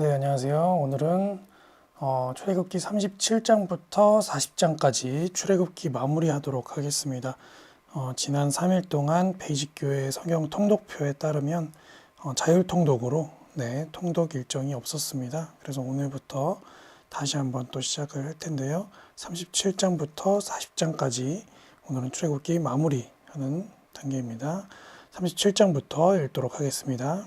네, 안녕하세요. 오늘은 어, 출애굽기 37장부터 40장까지 출애굽기 마무리하도록 하겠습니다. 어, 지난 3일 동안 베이직 교회 성경 통독표에 따르면 어, 자율 통독으로 네, 통독 일정이 없었습니다. 그래서 오늘부터 다시 한번 또 시작을 할 텐데요. 37장부터 40장까지 오늘은 출애굽기 마무리하는 단계입니다. 37장부터 읽도록 하겠습니다.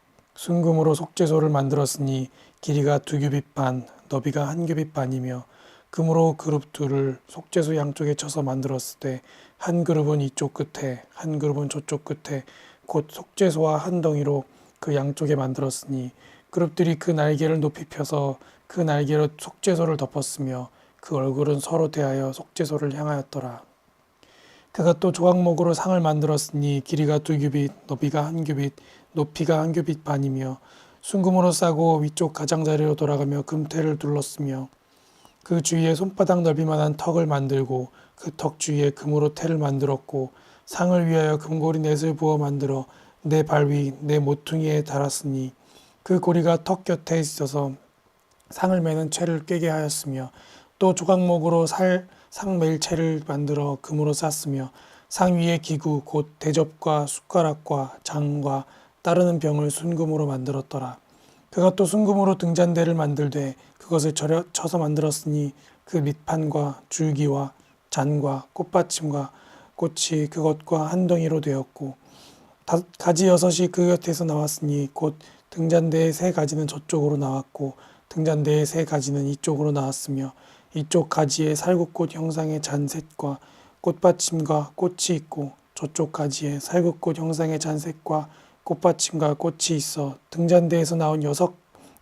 순금으로 속죄소를 만들었으니 길이가 두 규빗 반, 너비가 한 규빗 반이며 금으로 그룹 둘을 속죄소 양쪽에 쳐서 만들었을 때 한 그룹은 이쪽 끝에, 한 그룹은 저쪽 끝에 곧 속죄소와 한 덩이로 그 양쪽에 만들었으니 그룹들이 그 날개를 높이 펴서 그 날개로 속죄소를 덮었으며 그 얼굴은 서로 대하여 속죄소를 향하였더라. 그가 또 조각목으로 상을 만들었으니 길이가 두 규빗, 너비가 한 규빗, 높이가 한 규빗 반이며 순금으로 싸고 위쪽 가장자리로 돌아가며 금태를 둘렀으며 그 주위에 손바닥 넓이만한 턱을 만들고 그 턱 주위에 금으로 태를 만들었고 상을 위하여 금고리 넷을 부어 만들어 내 발 위 내 모퉁이에 달았으니 그 고리가 턱 곁에 있어서 상을 매는 채를 꿰게 하였으며 또 조각목으로 살 상매일채를 만들어 금으로 쌌으며 상 위에 기구 곧 대접과 숟가락과 장과 따르는 병을 순금으로 만들었더라. 그가 또 순금으로 등잔대를 만들되 그것을 절여, 쳐서 만들었으니 그 밑판과 줄기와 잔과 꽃받침과 꽃이 그것과 한 덩이로 되었고 다, 가지 여섯이 그 곁에서 나왔으니 곧 등잔대의 세 가지는 저쪽으로 나왔고 등잔대의 세 가지는 이쪽으로 나왔으며 이쪽 가지에 살구꽃 형상의 잔셋과 꽃받침과 꽃이 있고 저쪽 가지에 살구꽃 형상의 잔셋과 꽃받침과 꽃이 있어 등잔대에서 나온 여섯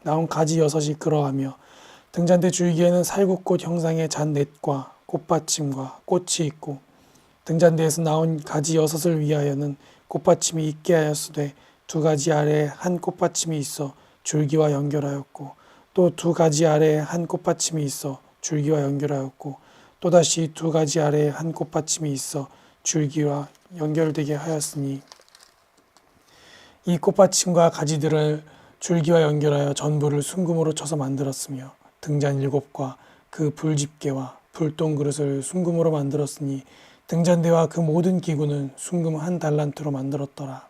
나온 가지 여섯이 그러하며 등잔대 줄기에는 살구꽃 형상의 잔넷과 꽃받침과 꽃이 있고 등잔대에서 나온 가지 여섯을 위하여는 꽃받침이 있게 하였으되 두 가지 아래에 한 꽃받침이 있어 줄기와 연결하였고 또 두 가지 아래에 한 꽃받침이 있어 줄기와 연결하였고 또다시 두 가지 아래에 한 꽃받침이 있어 줄기와 연결되게 하였으니 이 꽃받침과 가지들을 줄기와 연결하여 전부를 순금으로 쳐서 만들었으며 등잔 일곱과 그 불집게와 불똥 그릇을 순금으로 만들었으니 등잔대와 그 모든 기구는 순금 한 달란트로 만들었더라.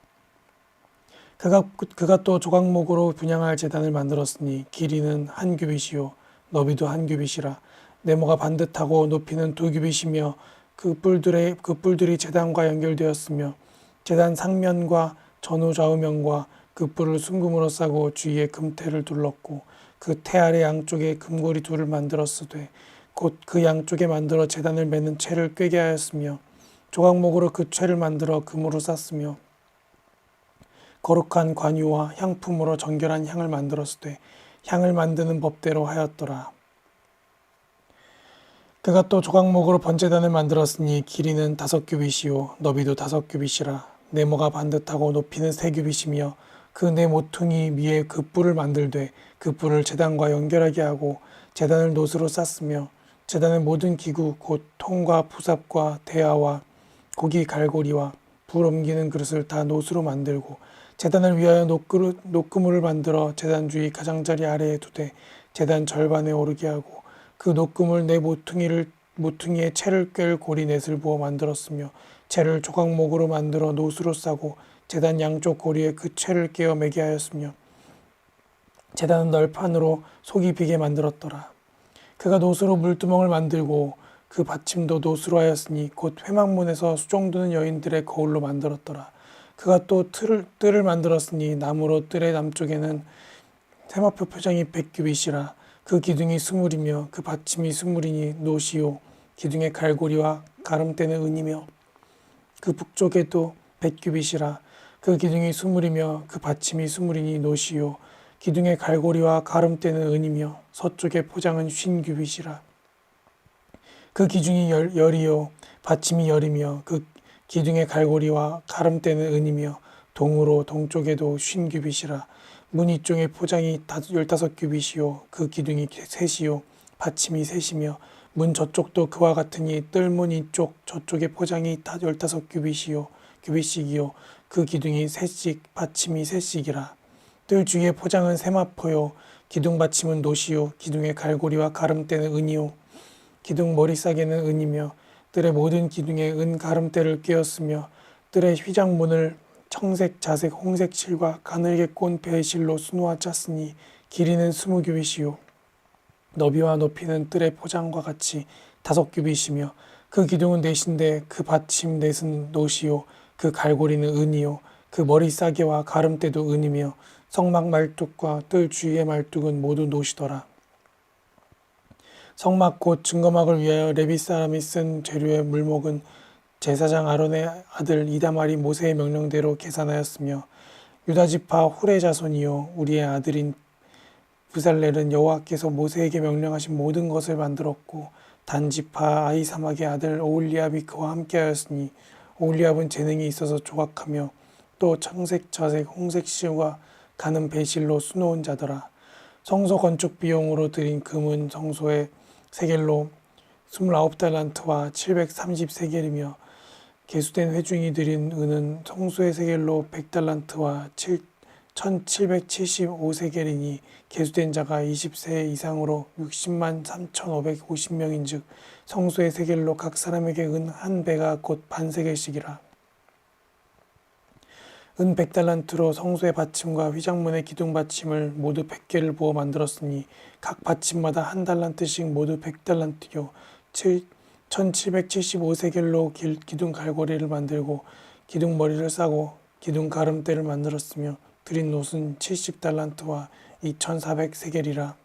그가, 그가 또 조각목으로 분양할 재단을 만들었으니 길이는 한 규빗이요 너비도 한 규빗이라 네모가 반듯하고 높이는 두 규빗이며 그 뿔들의 그 뿔들이 재단과 연결되었으며 재단 상면과 전후 좌우면과 그 뿔을 순금으로 싸고 주위에 금태를 둘렀고 그 태 아래 양쪽에 금고리 둘을 만들었으되 곧 그 양쪽에 만들어 재단을 매는 채를 꿰게 하였으며 조각목으로 그 채를 만들어 금으로 쌌으며 거룩한 관유와 향품으로 정결한 향을 만들었으되 향을 만드는 법대로 하였더라. 그가 또 조각목으로 번제단을 만들었으니 길이는 다섯 규빗이요 너비도 다섯 규빗이라 네모가 반듯하고 높이는 세 규빗이며 그 네 모퉁이 위에 그 뿔을 만들되 그 뿔을 재단과 연결하게 하고 재단을 노스로 쌌으며 재단의 모든 기구 곧 통과 부삽과 대야와 고기 갈고리와 불 옮기는 그릇을 다 노스로 만들고 재단을 위하여 녹그물을 만들어 재단 주위 가장자리 아래에 두되 재단 절반에 오르게 하고 그 녹금을 내 모퉁이를 모퉁이에 채를 꿰 고리 넷을 부어 만들었으며 채를 조각목으로 만들어 노수로 싸고 재단 양쪽 고리에 그 채를 깨어 매게 하였으며 재단은 널판으로 속이 비게 만들었더라. 그가 노수로 물두멍을 만들고 그 받침도 노수로 하였으니 곧 회막문에서 수종드는 여인들의 거울로 만들었더라. 그가 또 틀을, 뜰을 만들었으니 나무로 뜰의 남쪽에는 세마표 표정이 백규빗이라 그 기둥이 스물이며 그 받침이 스물이니 노시요. 기둥의 갈고리와 가름대는 은이며 그 북쪽에도 백규빗이라 그 기둥이 스물이며 그 받침이 스물이니 노시요. 기둥의 갈고리와 가름대는 은이며 서쪽의 포장은 쉰 규빗이라 그 기둥이 열, 열이요. 받침이 열이며 그 기둥의 갈고리와 가름대는 은이며 동으로 동쪽에도 쉰 규빗이라 문 이쪽의 포장이 다- 열다섯 규빗이요. 그 기둥이 셋이요. 받침이 셋이며 문 저쪽도 그와 같으니 뜰문 이쪽 저쪽의 포장이 다 열다섯 규빗이요. 규빗씩이요. 그 기둥이 셋씩 받침이 셋씩이라. 뜰 주위의 포장은 세마포요. 기둥 받침은 노시요. 기둥의 갈고리와 가름대는 은이요. 기둥 머리싸개는 은이며 뜰의 모든 기둥에 은 가름대를 꿰었으며 뜰의 휘장문을 청색, 자색, 홍색 실과 가늘게 꼰 배실로 수놓아 짰으니 길이는 스무 규빗이요 너비와 높이는 뜰의 포장과 같이 다섯 규빗이며 그 기둥은 넷인데 그 받침 넷은 노시요 그 갈고리는 은이요 그 머리 싸개와 가름대도 은이며 성막 말뚝과 뜰 주위의 말뚝은 모두 노시더라. 성막 곧 증거막을 위하여 레비 사람이 쓴 재료의 물목은 제사장 아론의 아들 이다말이 모세의 명령대로 계산하였으며 유다 지파 후레 자손이요 우리의 아들인 부살렐은 여호와께서 모세에게 명령하신 모든 것을 만들었고 단 지파 아이사막의 아들 오울리압이 그와 함께하였으니 오울리압은 재능이 있어서 조각하며 또 청색, 자색, 홍색 실과 가는 배실로 수놓은 자더라. 성소 건축 비용으로 들인 금은 성소의 세겔로 29달란트와 730세겔이며 개수된 회중이 들인 은은 성소의 세겔로 100달란트와 1775세겔이니 개수된 자가 20세 이상으로 60만 3,550명인즉 성소의 세겔로 각 사람에게 은 한 배가 곧 반세겔씩이라. 은 100달란트로 성소의 받침과 휘장문의 기둥 받침을 모두 100개를 부어 만들었으니 각 받침마다 한 달란트씩 모두 100달란트요. 1775세겔로 기둥 갈고리를 만들고 기둥 머리를 싸고 기둥 가름대를 만들었으며 드린 놋은 70달란트와 2400세겔이라.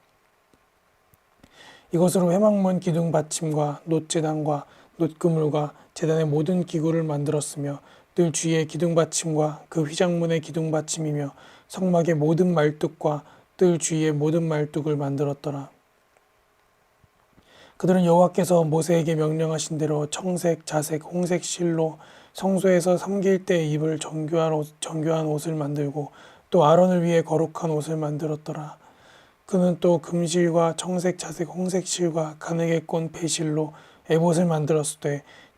이것으로 회막문 기둥 받침과 놋제단과 놋그물과 제단의 모든 기구를 만들었으며 늘 주위의 기둥 받침과 그 휘장문의 기둥 받침이며 성막의 모든 말뚝과 뜰 주위의 모든 말뚝을 만들었더라. 그들은 여호와께서 모세에게 명령하신 대로 청색, 자색, 홍색 실로 성소에서 섬길 때 입을 정교한 옷, 정교한 옷을 만들고 또 아론을 위해 거룩한 옷을 만들었더라. 그는 또 금실과 청색, 자색, 홍색 실과 가늘게 꼰 배실로 에봇을 만들었을 때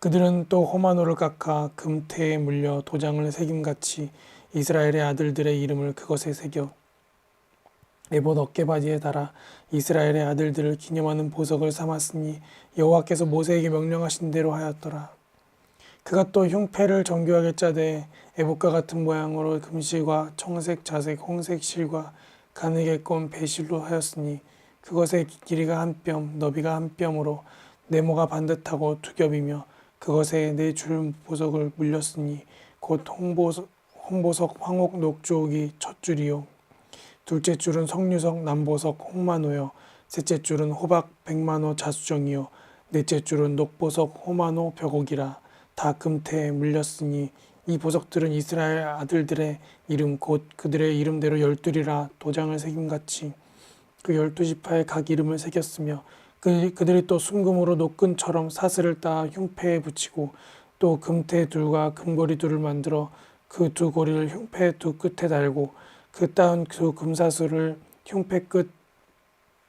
그들은 또 호마노를 깎아 금태에 물려 도장을 새김같이 이스라엘의 아들들의 이름을 그것에 새겨 에봇 어깨바지에 달아 이스라엘의 아들들을 기념하는 보석을 삼았으니 여호와께서 모세에게 명령하신 대로 하였더라. 그가 또 흉패를 정교하게 짜되 에봇과 같은 모양으로 금실과 청색, 자색, 홍색 실과 가늘게 꼰 배실로 하였으니 그것의 길이가 한 뼘, 너비가 한 뼘으로 네모가 반듯하고 두 겹이며 그것에 네줄 보석을 물렸으니 곧 홍보석, 홍보석 황옥 녹조옥이 첫 줄이요. 둘째 줄은 석류석 남보석 홍만호요. 셋째 줄은 호박 백만호 자수정이요. 넷째 줄은 녹보석 호만호 벽옥이라 다 금태에 물렸으니 이 보석들은 이스라엘 아들들의 이름 곧 그들의 이름대로 열둘이라 도장을 새김같이 그 열두 지파의 각 이름을 새겼으며 그, 그들이 또 순금으로 노끈처럼 사슬을 따 흉패에 붙이고 또 금태 둘과 금고리 둘을 만들어 그 두 고리를 흉패 두 끝에 달고 그 따은 두 금사슬을 흉패 끝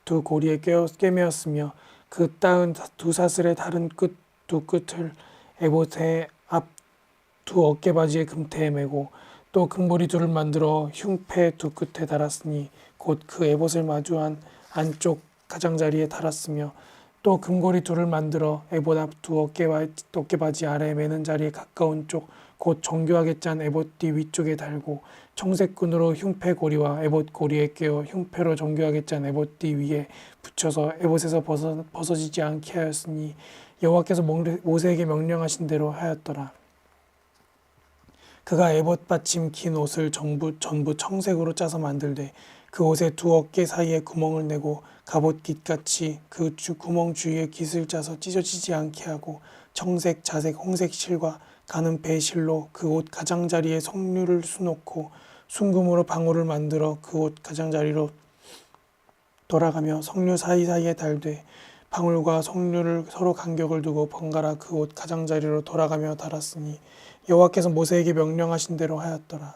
두 고리에 꿰어 꿰매었으며 그 따은 두 사슬의 다른 끝 두 끝을 에봇의 앞 두 어깨바지의 금태에 메고 또 금고리 둘을 만들어 흉패 두 끝에 달았으니 곧 그 에봇을 마주한 안쪽 가장자리에 달았으며 또 금고리 둘을 만들어 에봇 앞두 어깨바지, 아래 매는 자리에 가까운 쪽 곧 정교하게 짠 에봇띠 위쪽에 달고 청색 끈으로 흉패 고리와 에봇 고리에 꿰어 흉패로 정교하게 짠 에봇띠 위에 붙여서 에봇에서 벗어, 벗어지지 않게 하였으니 여호와께서 몽- 모세에게 명령하신 대로 하였더라. 그가 에봇 받침 긴 옷을 전부, 전부 청색으로 짜서 만들되 그 옷의 두 어깨 사이에 구멍을 내고 갑옷 깃같이 그 주, 구멍 주위에 깃을 짜서 찢어지지 않게 하고 청색, 자색, 홍색 실과 가는 배실로 그 옷 가장자리에 석류를 수놓고 순금으로 방울을 만들어 그 옷 가장자리로 돌아가며 석류 사이사이에 달되 방울과 석류를 서로 간격을 두고 번갈아 그 옷 가장자리로 돌아가며 달았으니 여호와께서 모세에게 명령하신 대로 하였더라.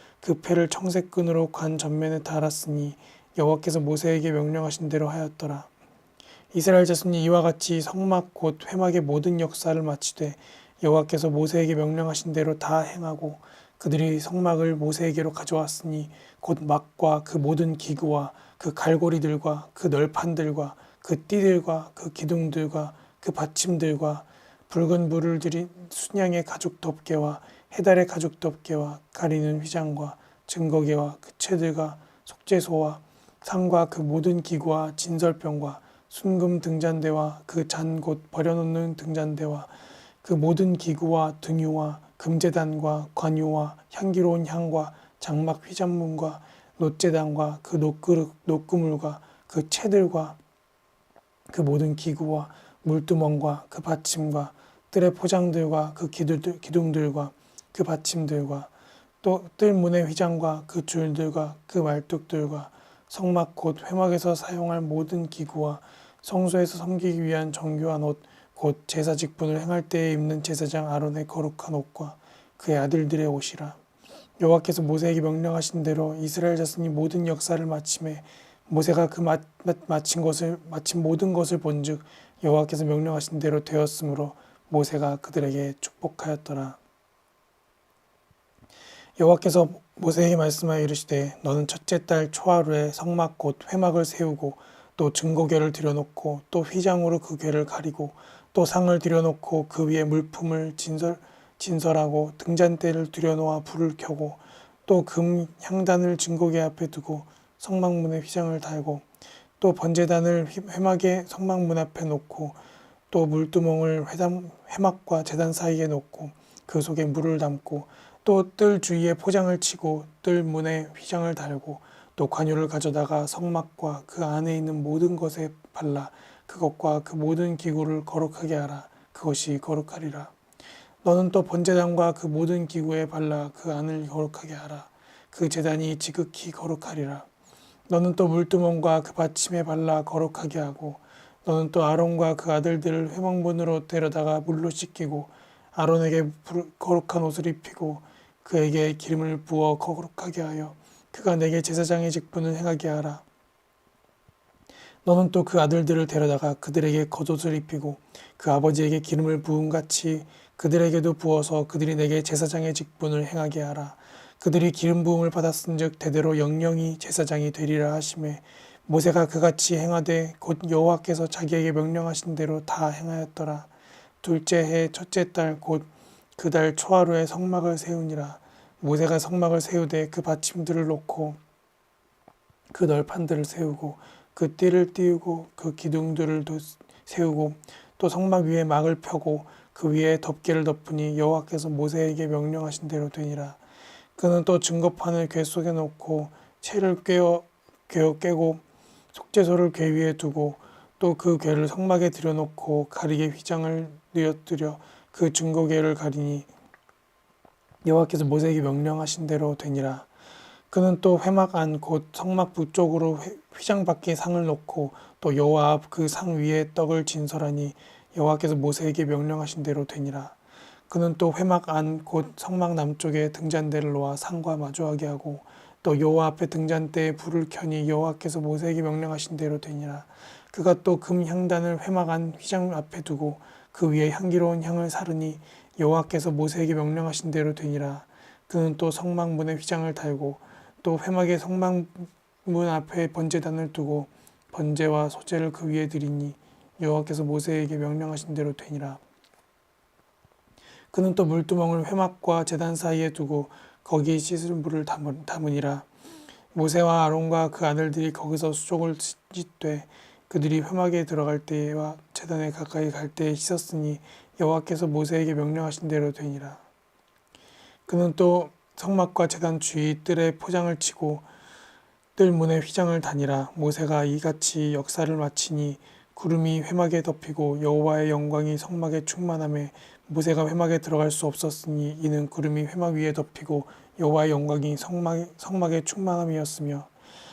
그 패를 청색 끈으로 관 전면에 달았으니 여호와께서 모세에게 명령하신 대로 하였더라. 이스라엘 자손이 이와 같이 성막 곧 회막의 모든 역사를 마치되 여호와께서 모세에게 명령하신 대로 다 행하고 그들이 성막을 모세에게로 가져왔으니 곧 막과 그 모든 기구와 그 갈고리들과 그 널판들과 그 띠들과 그 기둥들과 그 받침들과 붉은 물을 들인 순양의 가죽 덮개와 해달의 가죽 덮개와 가리는 휘장과 증거개와 그 채들과 속죄소와 상과 그 모든 기구와 진설병과 순금 등잔대와 그 잔 곧 버려놓는 등잔대와 그 모든 기구와 등유와 금제단과 관유와 향기로운 향과 장막 휘장문과 놋제단과 그 녹그릇 녹그물과 그 채들과 그 모든 기구와 물두멍과 그 받침과 뜰의 포장들과 그 기둥들, 기둥들과 그 받침들과 또 뜰문의 휘장과 그 줄들과 그 말뚝들과 성막 곧 회막에서 사용할 모든 기구와 성소에서 섬기기 위한 정교한 옷, 곧 제사 직분을 행할 때에 입는 제사장 아론의 거룩한 옷과 그의 아들들의 옷이라. 여호와께서 모세에게 명령하신 대로 이스라엘 자손이 모든 역사를 마침에 모세가 그 마, 마- 마친 것을 마친 모든 것을 본즉 여호와께서 명령하신 대로 되었으므로 모세가 그들에게 축복하였더라. 여호와께서 모세에게 말씀하여 이르시되 너는 첫째 달 초하루에 성막 곧 회막을 세우고 또 증거궤를 들여놓고 또 휘장으로 그 궤를 가리고 또 상을 들여놓고 그 위에 물품을 진설 진설하고 등잔대를 들여놓아 불을 켜고 또 금 향단을 증거궤 앞에 두고 성막문에 휘장을 달고 또 번제단을 휘- 회막의 성막문 앞에 놓고 또 물두멍을 회담, 회막과 제단 사이에 놓고 그 속에 물을 담고 또 뜰 주위에 포장을 치고 뜰 문에 휘장을 달고 또 관유를 가져다가 성막과 그 안에 있는 모든 것에 발라 그것과 그 모든 기구를 거룩하게 하라. 그것이 거룩하리라. 너는 또 번제단과 그 모든 기구에 발라 그 안을 거룩하게 하라. 그 제단이 지극히 거룩하리라. 너는 또 물두멍과 그 받침에 발라 거룩하게 하고 너는 또 아론과 그 아들들을 회막문으로 데려다가 물로 씻기고 아론에게 불- 거룩한 옷을 입히고 그에게 기름을 부어 거룩하게 하여 그가 내게 제사장의 직분을 행하게 하라. 너는 또 그 아들들을 데려다가 그들에게 겉옷을 입히고 그 아버지에게 기름을 부은 같이 그들에게도 부어서 그들이 내게 제사장의 직분을 행하게 하라. 그들이 기름 부음을 받았은즉 대대로 영영이 제사장이 되리라 하심에 모세가 그같이 행하되 곧 여호와께서 자기에게 명령하신 대로 다 행하였더라. 둘째 해 첫째 달 곧 그달 초하루에 성막을 세우니라. 모세가 성막을 세우되 그 받침들을 놓고 그 널판들을 세우고 그 띠를 띄우고 그 기둥들을 도- 세우고 또 성막 위에 막을 펴고 그 위에 덮개를 덮으니 여호와께서 모세에게 명령하신 대로 되니라. 그는 또 증거판을 궤 속에 놓고 채를 꿰어 꿰어 깨고 속죄소를 궤 위에 두고 또 그 궤를 성막에 들여놓고 가리개 휘장을 뉘어뜨려 그 증거궤를 가리니 여호와께서 모세에게 명령하신 대로 되니라. 그는 또 회막 안 곧 성막 북쪽으로 회- 휘장 밖에 상을 놓고 또 여호와 앞 그 상 위에 떡을 진설하니 여호와께서 모세에게 명령하신 대로 되니라. 그는 또 회막 안 곧 성막 남쪽에 등잔대를 놓아 상과 마주하게 하고 또 여호와 앞에 등잔대에 불을 켜니 여호와께서 모세에게 명령하신 대로 되니라 그가 또 금 향단을 회막 안 휘장 앞에 두고 그 위에 향기로운 향을 사르니 여호와께서 모세에게 명령하신 대로 되니라. 그는 또 성막 문에 휘장을 달고 또 회막의 성막 문 앞에 번제단을 두고 번제와 소제를 그 위에 드리니 여호와께서 모세에게 명령하신 대로 되니라. 그는 또 물두멍을 회막과 제단 사이에 두고 거기에 씻을 물을 담으- 담으니라. 모세와 아론과 그 아들들이 거기서 수족을 씻되 그들이 회막에 들어갈 때와 제단에 가까이 갈 때에 씻었으니 여호와께서 모세에게 명령하신 대로 되니라. 그는 또 성막과 제단 주위 뜰에 포장을 치고 뜰 문에 휘장을 다니라. 모세가 이같이 역사를 마치니 구름이 회막에 덮이고 여호와의 영광이 성막에 충만함에 모세가 회막에 들어갈 수 없었으니 이는 구름이 회막 위에 덮이고 여호와의 영광이 성막, 성막에 충만함이었으며